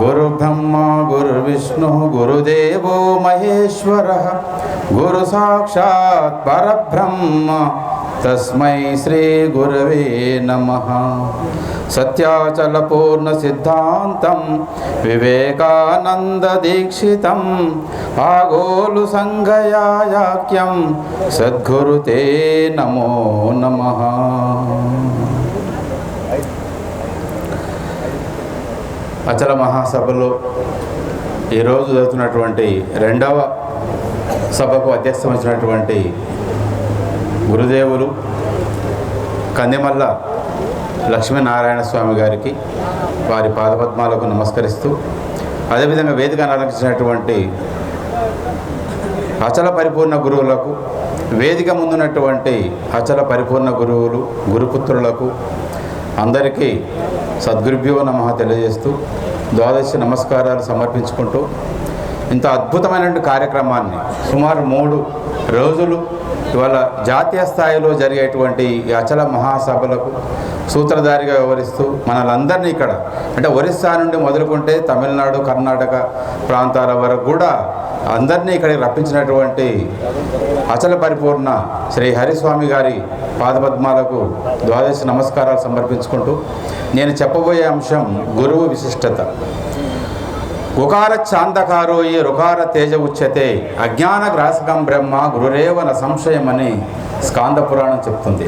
గురు బ్రహ్మ గురు విష్ణు గురుదేవో మహేశ్వర గురు సాక్షాత్ పరబ్రహ్మ తస్మై శ్రీ గురవే నమ సత్యాచల పూర్ణ అచల మహాసభలో ఈరోజు జరుగుతున్నటువంటి రెండవ సభకు అధ్యక్షం వచ్చినటువంటి గురుదేవులు కందిమల్ల లక్ష్మీనారాయణ స్వామి గారికి వారి పాదపద్మాలకు నమస్కరిస్తూ అదేవిధంగా వేదిక అలంకరించినటువంటి అచల పరిపూర్ణ గురువులకు వేదిక ముందున్నటువంటి అచల పరిపూర్ణ గురువులు గురుపుత్రులకు అందరికీ సద్గురుభ్యో నమ తెలియజేస్తూ ద్వాదశి నమస్కారాలు సమర్పించుకుంటూ ఇంత అద్భుతమైనటువంటి కార్యక్రమాన్ని సుమారు మూడు రోజులు ఇవాళ జాతీయ స్థాయిలో జరిగేటువంటి ఈ అచల మహాసభలకు సూత్రధారిగా వ్యవహరిస్తూ మనలందరినీ ఇక్కడ అంటే ఒరిస్సా నుండి మొదలుకుంటే తమిళనాడు కర్ణాటక ప్రాంతాల వరకు కూడా అందరినీ ఇక్కడికి రప్పించినటువంటి అచల పరిపూర్ణ శ్రీ హరిస్వామి గారి పాదపద్మాలకు ద్వాదశ నమస్కారాలు సమర్పించుకుంటూ నేను చెప్పబోయే అంశం గురువు విశిష్టత. ఉకార చాందకారోయి రుకార తేజ ఉచ్యతే అజ్ఞాన గ్రాసకం బ్రహ్మ గురురేవన సంశయం అని స్కాంద పురాణం చెప్తుంది.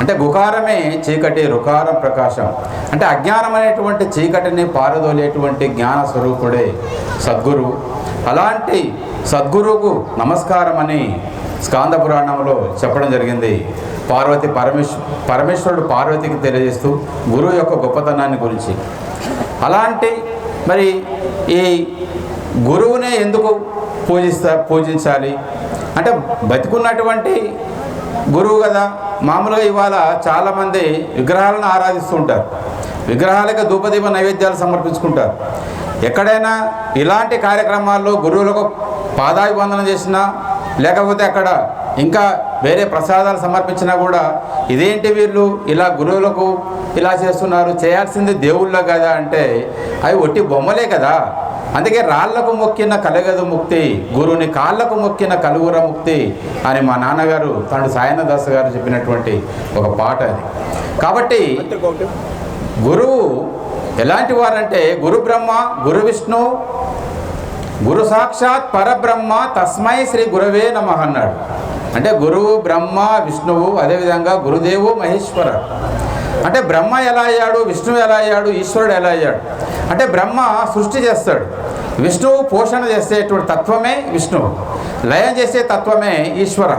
అంటే గుకారమే చీకటి రుకారం ప్రకాశం. అంటే అజ్ఞానం అనేటువంటి చీకటిని పారదోలేటువంటి జ్ఞాన స్వరూపుడే సద్గురువు అలాంటి సద్గురువుకు నమస్కారం అని స్కాంద పురాణంలో చెప్పడం జరిగింది. పార్వతి పరమేశ్వ పరమేశ్వరుడు పార్వతికి తెలియజేస్తూ గురువు యొక్క గొప్పతనాన్ని గురించి. అలాంటి మరి ఈ గురువునే ఎందుకు పూజిస్తా పూజించాలి? అంటే బతికున్నటువంటి గురువు కదా. మామూలుగా ఇవాళ చాలామంది విగ్రహాలను ఆరాధిస్తుంటారు. విగ్రహాలకు ధూపదీప నైవేద్యాలు సమర్పించుకుంటారు. ఎక్కడైనా ఇలాంటి కార్యక్రమాల్లో గురువులకు పాదాభివందనం చేసినా లేకపోతే అక్కడ ఇంకా వేరే ప్రసాదాలు సమర్పించినా కూడా ఇదేంటి వీళ్ళు? ఇలా గురువులకు ఇలా చేస్తున్నారు చేయాల్సింది దేవుళ్ళ కదా అంటే అవి ఒట్టి బొమ్మలే కదా. అందుకే రాళ్ళకు మొక్కిన కలగదు ముక్తి గురువుని కాళ్ళకు మొక్కిన కలుగుర ముక్తి అని మా నాన్నగారు తండ్రి సాయనదాస్ గారు చెప్పినటువంటి ఒక పాట అది. కాబట్టి గురువు ఎలాంటి వారంటే గురు బ్రహ్మ గురు విష్ణు గురు సాక్షాత్ పరబ్రహ్మ తస్మై శ్రీ గురవే నమ అన్నాడు. అంటే గురువు బ్రహ్మ విష్ణువు అదేవిధంగా గురుదేవు మహేశ్వర. అంటే బ్రహ్మ ఎలా అయ్యాడు? విష్ణువు ఎలా అయ్యాడు? ఈశ్వరుడు ఎలా అయ్యాడు? అంటే బ్రహ్మ సృష్టి చేస్తాడు. విష్ణువు పోషణ చేసేటువంటి తత్వమే విష్ణువు లయం చేసే తత్వమే ఈశ్వర.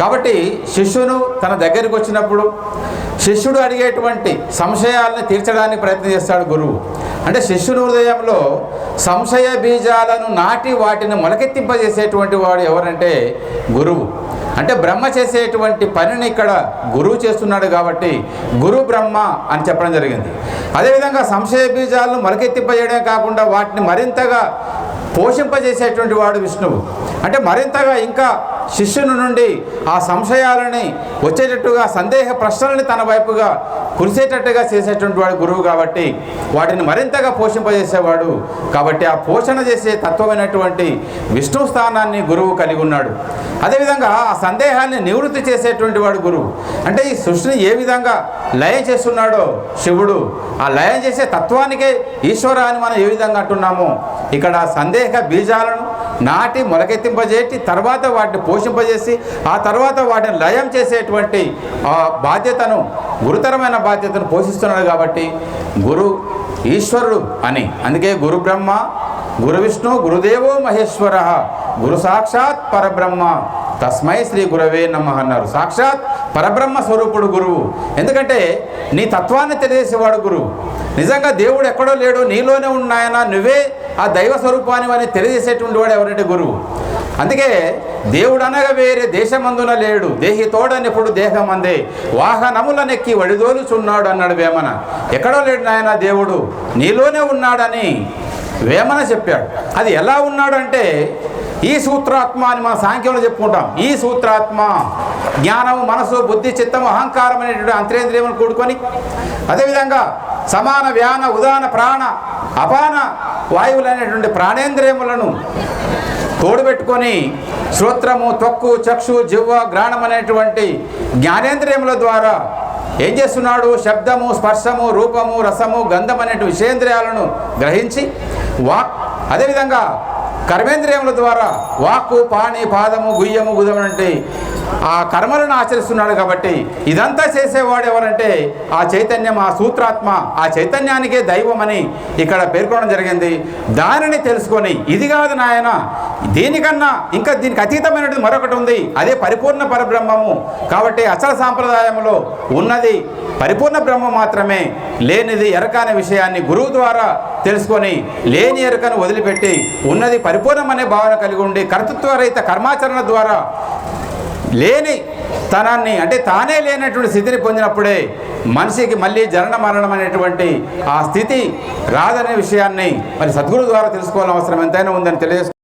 కాబట్టి శిష్యును తన దగ్గరికి వచ్చినప్పుడు శిష్యుడు అడిగేటువంటి సంశయాలను తీర్చడానికి ప్రయత్నం చేస్తాడు గురువు. అంటే శిష్యుని హృదయంలో సంశయ బీజాలను నాటి వాటిని మొలకెత్తింపజేసేటువంటి వాడు ఎవరంటే గురువు. అంటే బ్రహ్మ చేసేటువంటి పనిని ఇక్కడ గురువు చేస్తున్నాడు కాబట్టి గురు బ్రహ్మ అని చెప్పడం జరిగింది. అదేవిధంగా సంశయ బీజాలను మొలకెత్తింపజేయడమే కాకుండా వాటిని మరింతగా పోషింపజేసేటువంటి వాడు విష్ణువు. అంటే మరింతగా ఇంకా శిష్యుని నుండి ఆ సంశయాలని వచ్చేటట్టుగా సందేహ ప్రశ్నలని తన వైపుగా కురిసేటట్టుగా చేసేటువంటి వాడు గురువు కాబట్టి వాటిని మరింతగా పోషింపజేసేవాడు. కాబట్టి ఆ పోషణ చేసే తత్వమైనటువంటి విష్ణు స్థానాన్ని గురువు కలిగి ఉన్నాడు. అదేవిధంగా ఆ సందేహాన్ని నివృత్తి చేసేటువంటి వాడు గురువు. అంటే ఈ సృష్టిని ఏ విధంగా లయం చేస్తున్నాడో శివుడు ఆ లయం చేసే తత్వానికే ఈశ్వర అని మనం ఏ విధంగా అంటున్నామో ఇక్కడ సందేహ బీజాలను నాటి మొలకెత్తింపజేసి తర్వాత వాటిని పోషింపజేసి ఆ తర్వాత వాటిని లయం చేసేటువంటి ఆ బాధ్యతను గురుతరమైన బాధ్యతను పోషిస్తున్నాడు కాబట్టి గురు ఈశ్వరుడు అని. అందుకే గురు బ్రహ్మ గురు విష్ణు గురుదేవో మహేశ్వర గురు సాక్షాత్ పరబ్రహ్మ. తస్మై శ్రీ గురవే నమ అన్నారు. సాక్షాత్ పరబ్రహ్మ స్వరూపుడు గురువు. ఎందుకంటే నీ తత్వాన్ని తెలియజేసేవాడు గురువు. నిజంగా దేవుడు ఎక్కడో లేడు నీలోనే ఉన్నాయన నువ్వే ఆ దైవ స్వరూపాన్ని వారిని తెలియజేసేటువంటి వాడు ఎవరంటే గురువు. అందుకే దేవుడు అనగా వేరే దేశమందున లేడు. దేహి తోడనెప్పుడు వాహనముల వాహనములనెక్కి వడిదోలుచున్నాడు అన్నాడు వేమన. ఎక్కడో లేడు నాయన దేవుడు. నీలోనే ఉన్నాడని వేమన చెప్పాడు. అది ఎలా ఉన్నాడంటే ఈ సూత్రాత్మ అని మన సాంఖ్యంలో చెప్పుకుంటాం. ఈ సూత్రాత్మ జ్ఞానము మనసు బుద్ధి చిత్తము అహంకారం అనేటువంటి అంతరేంద్రియములు కూడుకొని అదేవిధంగా సమాన వ్యాన ఉదాన ప్రాణ అపాన వాయువులు అనేటువంటి ప్రాణేంద్రియములను తోడుపెట్టుకొని శ్రోత్రము తొక్కు చక్షు జివ్వ గ్రాణం అనేటువంటి జ్ఞానేంద్రియముల ద్వారా ఏం చేస్తున్నాడు? శబ్దము స్పర్శము రూపము రసము గంధం అనేటి విషేంద్రియాలను గ్రహించి వాక్ అదేవిధంగా కర్మేంద్రియముల ద్వారా వాక్కు పాణి పాదము గుయ్యము గుదం ఆ కర్మలను ఆచరిస్తున్నాడు కాబట్టి ఇదంతా చేసేవాడు ఎవరంటే ఆ చైతన్యం ఆ సూత్రాత్మ ఆ చైతన్యానికే దైవం అని ఇక్కడ పేర్కొనడం జరిగింది. దానిని తెలుసుకొని ఇది కాదు నాయన దీనికన్నా ఇంకా దీనికి అతీతమైనది మరొకటి ఉంది. అదే పరిపూర్ణ పరబ్రహ్మము. కాబట్టి అసలు సాంప్రదాయంలో ఉన్నది పరిపూర్ణ బ్రహ్మ మాత్రమే. లేనిది ఎరక అనే విషయాన్ని గురువు ద్వారా తెలుసుకొని లేని ఎరకను వదిలిపెట్టి ఉన్నది పరిపూర్ణమనే భావన కలిగి ఉండి కర్తృత్వరహిత కర్మాచరణ ద్వారా లేని తనాన్ని అంటే తానే లేనటువంటి స్థితిని పొందినప్పుడే మనిషికి మళ్ళీ జనన మరణం అనేటువంటి ఆ స్థితి రాదనే విషయాన్ని మరి సద్గురు ద్వారా తెలుసుకోవాల్సిన అవసరం ఎంతైనా ఉందని తెలియజేస్తూ